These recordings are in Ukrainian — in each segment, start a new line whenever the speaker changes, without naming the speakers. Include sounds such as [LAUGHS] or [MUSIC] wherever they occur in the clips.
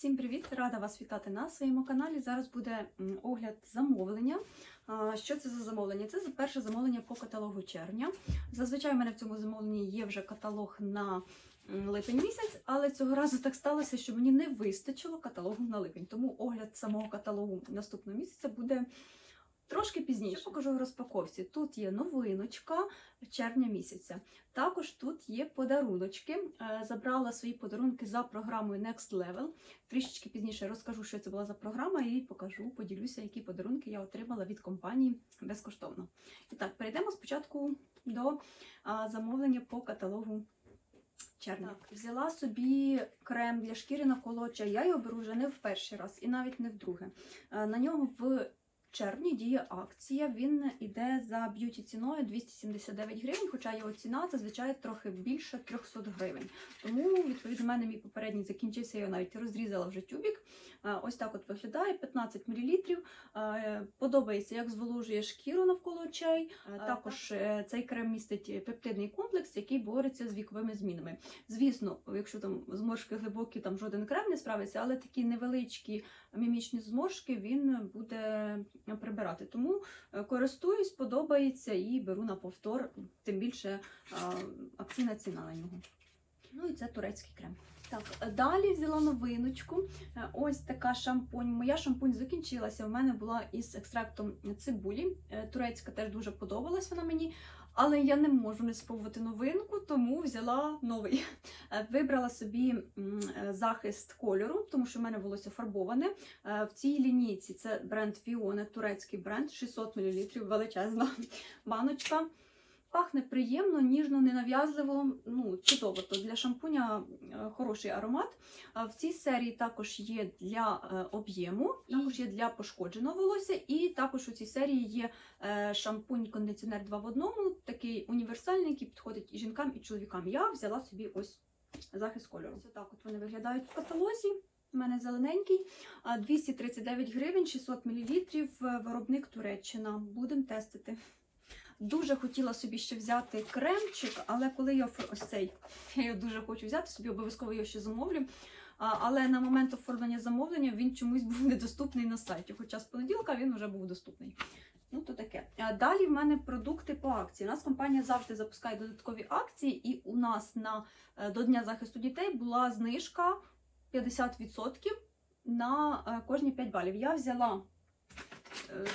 Всім привіт! Рада вас вітати на своєму каналі. Зараз буде огляд замовлення. Що це за замовлення? Це перше замовлення по каталогу червня. Зазвичай у мене в цьому замовленні є вже каталог на липень місяць, але цього разу так сталося, що мені не вистачило каталогу на липень. Тому огляд самого каталогу наступного місяця буде. Трошки пізніше покажу в розпаковці. Тут є новиночка червня місяця. Також тут є подаруночки. Е, Забрала свої подарунки за програмою Next Level. Трішечки пізніше розкажу, що це була за програма, і покажу, поділюся, які подарунки я отримала від компанії безкоштовно. І так, перейдемо спочатку до замовлення по каталогу. Червня. Так, взяла собі крем для шкіри навколо очей. Я його беру вже не в перший раз і навіть не вдруге. Е, На нього в червні діє акція. Він іде за б'юті ціною 279 гривень, хоча його ціна зазвичай трохи більше 300 гривень. Тому, відповідно, в мене мій попередній закінчився, я його навіть розрізала вже тюбік. Ось так от виглядає 15 мл. Подобається, як зволожує шкіру навколо очей. Також е, цей крем містить пептидний комплекс, який бореться з віковими змінами. Звісно, якщо там зморшки глибокі, там жоден крем не справиться, але такі невеличкі мімічні зморшки він буде прибирати. Тому е, користуюсь, подобається і беру на повтор, тим більше е, акційна ціна на нього. Ну і це турецький крем. Так, е, далі взяла новиночку. Ось така шампунь. Моя шампунь закінчилася. У мене була із екстрактом цибулі. Турецька теж дуже подобалась вона мені. Але я не можу не спробувати новинку, тому взяла новий. Е, Вибрала собі е, захист кольору, тому що в мене волосся фарбоване. Е, В цій лінійці це бренд Fione, турецький бренд, 600 мл, величезна [LAUGHS] баночка. Пахне приємно, ніжно, ненав'язливо. Ну, чудово. То для шампуня е, хороший аромат. В цій серії також є для е, об'єму, також є для пошкодженого волосся, і також у цій серії є е, шампунь-кондиціонер 2 в одному, такий універсальний, який підходить і жінкам, і чоловікам. Я взяла собі ось захист кольору. Ось так от вони виглядають в каталозі. У мене зелененький, 239 гривень, 600 мл, виробник Туреччина. Будемо тестити. Дуже хотіла собі ще взяти кремчик, але коли я ось цей, [LAUGHS] я його дуже хочу взяти, собі обов'язково його ще замовлю. Але на момент оформлення замовлення він чомусь [LAUGHS] був недоступний на сайті. Хоча з понеділка він вже був доступний. Ну, то таке. Далі в мене продукти по акції. У нас компанія завжди запускає додаткові акції, і у нас на е, до Дня захисту дітей була знижка 50% на е, кожні 5 балів. Я взяла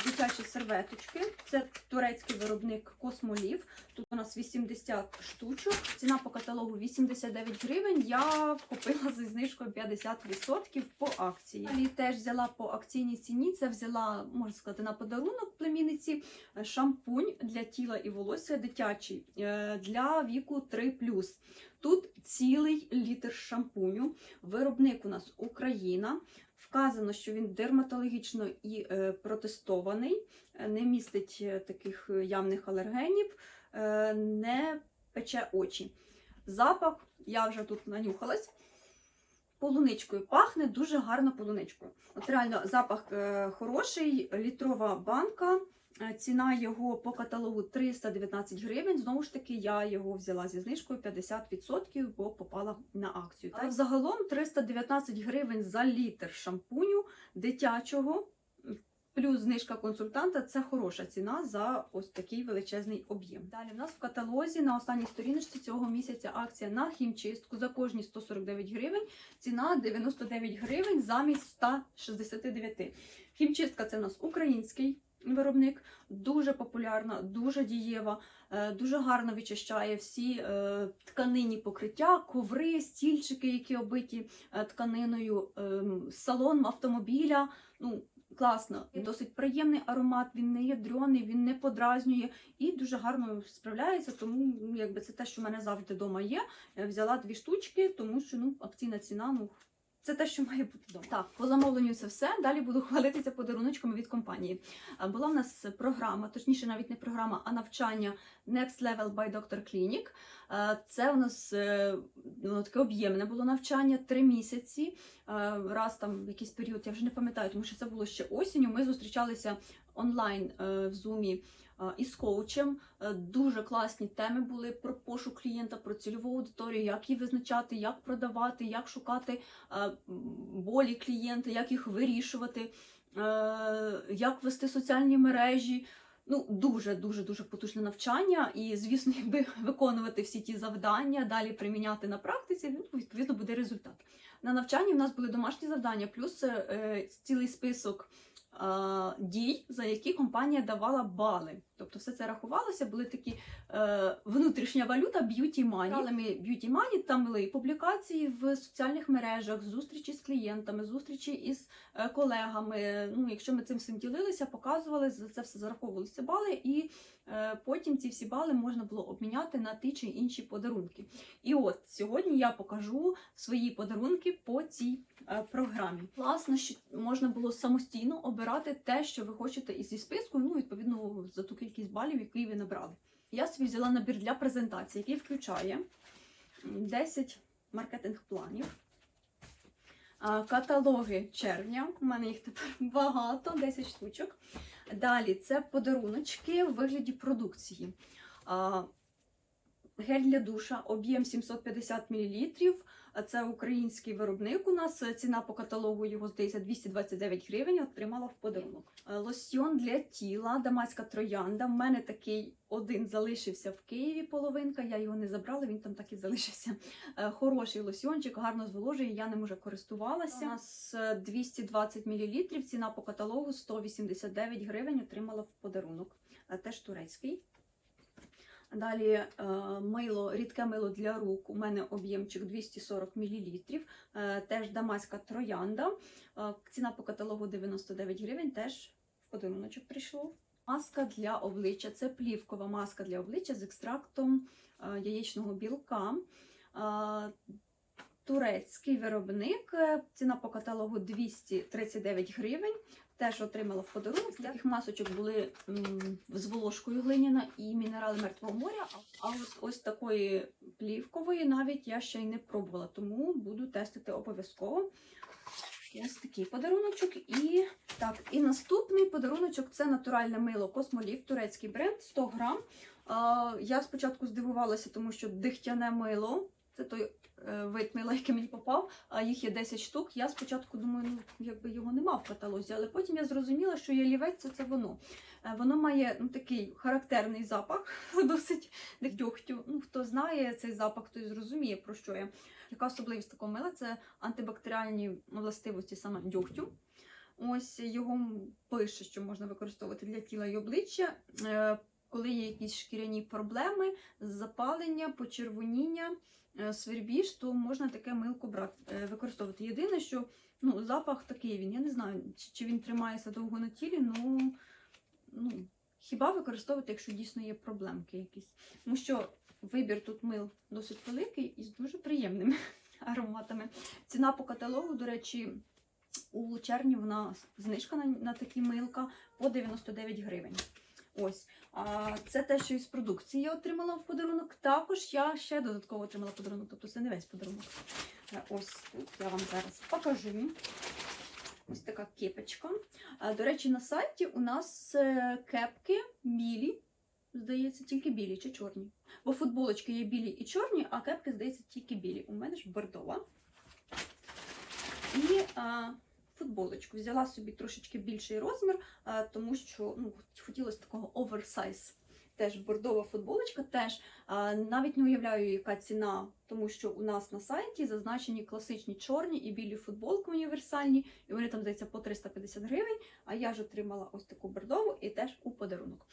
дитячі серветочки. Це турецький виробник Космолів. Тут у нас 80 штучок. Ціна по каталогу 89 гривень. Я вкупила зі знижкою 50% по акції. І теж взяла по акційній ціні. Це взяла, можна сказати, на подарунок племінниці е, шампунь для тіла і волосся дитячий е, для віку 3+. Тут цілий літр шампуню. Виробник у нас Україна. Вказано, що він дерматологічно і е, протестований, е, не містить е, таких явних алергенів, не пече очі. Запах, я вже тут нанюхалась. Полуничкою пахне дуже гарно полуничкою. От реально запах хороший, літрова банка. Е, Ціна його по каталогу 319 гривень. Знову ж таки, я його взяла зі знижкою 50%, бо попала на акцію. А взагалом 319 гривень за літр шампуню дитячого. Плюс знижка консультанта це хороша ціна за ось такий величезний об'єм. Далі в нас в каталозі на останній сторіночці цього місяця акція на хімчистку за кожні 149 гривень. Ціна 99 гривень замість 169. Хімчистка це в нас український виробник, дуже популярна, дуже дієва, е, дуже гарно відчищає всі е, тканинні покриття, коври, стільчики, які обиті е, тканиною, ем, салон автомобіля. Ну, класно. Досить приємний аромат, він не ядрений, він не подразнює і дуже гарно справляється. Тому ну, якби це те, що в мене завжди вдома є. Я взяла дві штучки, тому що ну, акційна ціна, ну. Це те, що має бути вдома. Так, по замовленню це все. Далі буду хвалитися подаруночками від компанії. Була в нас програма, точніше, навіть не програма, а навчання Next Level by Dr. Clinic. Це у нас е, ну, таке об'ємне було навчання три місяці. Раз там якийсь період, я вже не пам'ятаю, тому що це було ще осінню. Ми зустрічалися онлайн е, в зумі із коучем. Е, Дуже класні теми були про пошук клієнта, про цільову аудиторію, як її визначати, як продавати, як шукати болі клієнта, як їх вирішувати, як вести соціальні мережі. Ну, дуже дуже дуже потужне навчання, і звісно, якби виконувати всі ті завдання, далі приміняти на практиці, ну, відповідно буде результат. На навчанні в нас були домашні завдання, плюс е, цілий список е, дій, за які компанія давала бали. Тобто все це рахувалося, були такі е, внутрішня валюта б'юті мані. Б'юті мані, там були і публікації в соціальних мережах, зустрічі з клієнтами, зустрічі із е, колегами. Ну, якщо ми цим всім ділилися, показували, за це все зараховувалися бали, і е, потім ці всі бали можна було обміняти на ті чи інші подарунки. І от сьогодні я покажу свої подарунки по цій е, програмі. Класно, що можна було самостійно обирати те, що ви хочете із зі списку, ну відповідно за ту кількість балів, які ви набрали. Я собі взяла набір для презентації, який включає 10 маркетинг-планів. Каталоги червня, у мене їх тепер [LAUGHS] багато, 10 штучок. Далі це подаруночки в вигляді продукції. Гель для душа, об'єм 750 мл. Це український виробник у нас. Ціна по каталогу його здається 229 гривень. Отримала в подарунок. Е, Лосьйон для тіла, дамаська троянда. В мене такий один залишився в Києві. Половинка. Я його не забрала, він там так і залишився. Е, Хороший лосьйончик, гарно зволожує. Я ним уже користувалася. У нас е, 220 мл. Ціна по каталогу 189 гривень. Отримала в подарунок. Е, Теж турецький. Далі е, мило, рідке мило для рук. У мене об'ємчик 240 мл. Е, теж дамаська троянда. Е, ціна по каталогу 99 гривень. Теж в подаруночок прийшло. Маска для обличчя. Це плівкова маска для обличчя з екстрактом яєчного білка. Турецький виробник. Ціна по каталогу 239 гривень. Теж отримала в подарунок. Таких масочок були м, з волошкою глиняна і мінерали мертвого моря. А от ось такої плівкової навіть я ще й не пробувала, тому буду тестити обов'язково. Ось такий подаруночок. І так, і наступний подаруночок це натуральне мило Космолів, турецький бренд 100 грам. А, я спочатку здивувалася, тому що дихтяне мило. Це той е, вид мила, який мені попав, а їх є 10 штук. Я спочатку думаю, ну якби його нема в каталозі, але потім я зрозуміла, що ялівець це, це воно. Е, Воно має ну, такий характерний запах, [LAUGHS] досить дьогтю. Ну, хто знає цей запах, той зрозуміє, про що я. Яка особливість такого мила це антибактеріальні властивості саме дьогтю. Ось його пише, що можна використовувати для тіла і обличчя. Коли є якісь шкіряні проблеми, запалення, почервоніння, е, свербіж, то можна таке милко брати, е, використовувати. Єдине, що ну, запах такий він. Я не знаю, чи, чи він тримається довго на тілі, ну, ну хіба використовувати, якщо дійсно є проблемки якісь. Тому що вибір тут мил досить великий і з дуже приємними [LAUGHS] ароматами. Ціна по каталогу, до речі, у червні вона знижка на, на такі милка по 99 гривень. Ось. А це те, що із продукції я отримала в подарунок. Також я ще додатково отримала подарунок, тобто це не весь подарунок. Е, Ось тут я вам зараз покажу. Ось така кепочка. До речі, на сайті у нас е, кепки білі. Здається, тільки білі чи чорні. Бо футболочки є білі і чорні, а кепки, здається, тільки білі. У мене ж бордова. І а, футболочку. Взяла собі трошечки більший розмір, тому що ну, хотілося такого оверсайз. Теж бордова футболочка, теж навіть не уявляю, яка ціна, тому що у нас на сайті зазначені класичні чорні і білі футболки універсальні, і вони там здається по 350 гривень. А я ж отримала ось таку бордову і теж у подарунок.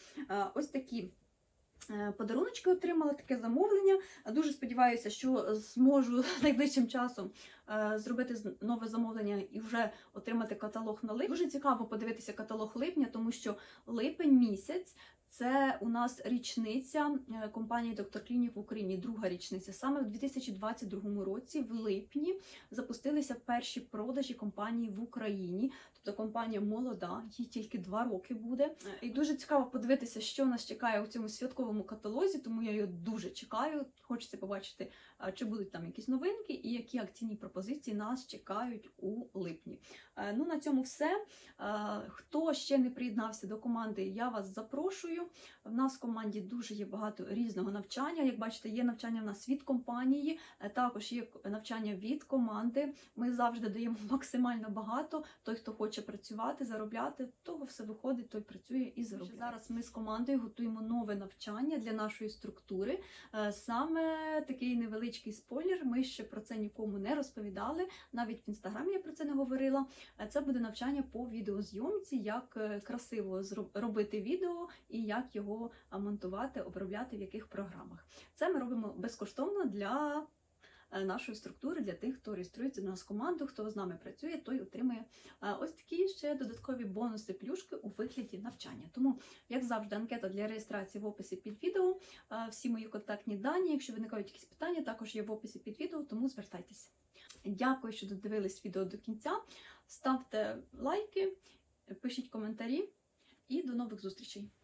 Ось такі е, подаруночки отримала, таке замовлення. Дуже сподіваюся, що зможу [LAUGHS] найближчим часом е, зробити нове замовлення і вже отримати каталог на липень. Дуже цікаво подивитися каталог липня, тому що липень місяць Це у нас річниця е, компанії Доктор Клінік в Україні, друга річниця. Саме в 2022 році, в липні, запустилися перші продажі компанії в Україні. Тобто компанія молода, їй тільки два роки буде. І дуже цікаво подивитися, що нас чекає у цьому святковому каталозі, тому я його дуже чекаю. Хочеться побачити, чи будуть там якісь новинки і які акційні пропозиції нас чекають у липні. Е, Ну на цьому все. Е, Хто ще не приєднався до команди, я вас запрошую. В нас в команді дуже є багато різного навчання. Як бачите, є навчання в нас від компанії, е, також є навчання від команди. Ми завжди даємо [LAUGHS] максимально багато. Той, хто хоче працювати, заробляти, того все виходить, той працює і заробляє. Зараз ми з командою готуємо нове навчання для нашої структури. Е, Саме такий невеличкий спойлер. Ми ще про це нікому не розповідали. Навіть в інстаграмі я про це не говорила. Е, Це буде навчання по відеозйомці, як красиво робити відео і як його монтувати, обробляти в яких програмах. Це ми робимо безкоштовно для е, нашої структури, для тих, хто реєструється в нас команду, хто з нами працює, той отримує е, ось такі ще додаткові бонуси плюшки у вигляді навчання. Тому, як завжди, анкета для реєстрації в описі під відео. Е, Всі мої контактні дані. Якщо виникають якісь питання, також є в описі під відео, тому звертайтеся. Дякую, що додивились відео до кінця. Ставте лайки, пишіть коментарі і до нових зустрічей!